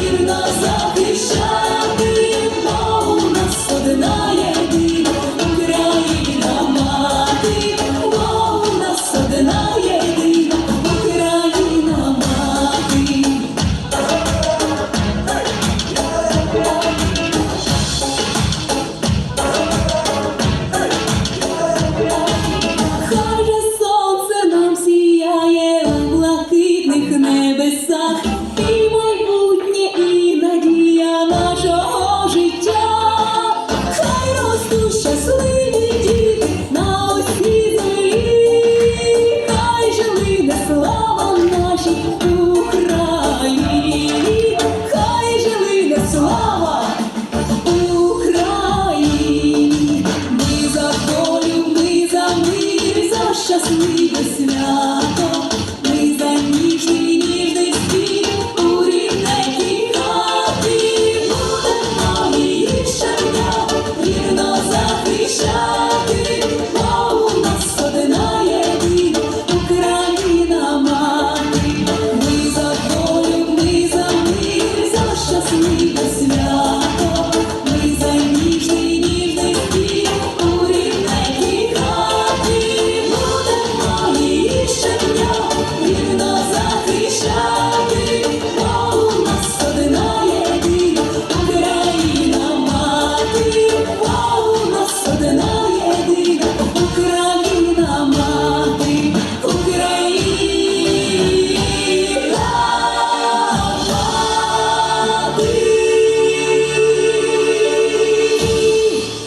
вірно захищати, бо у нас одна єдина мати, бо у нас одна єдина Україна мати. Хай сонце нам сіяє у блакитних небесах.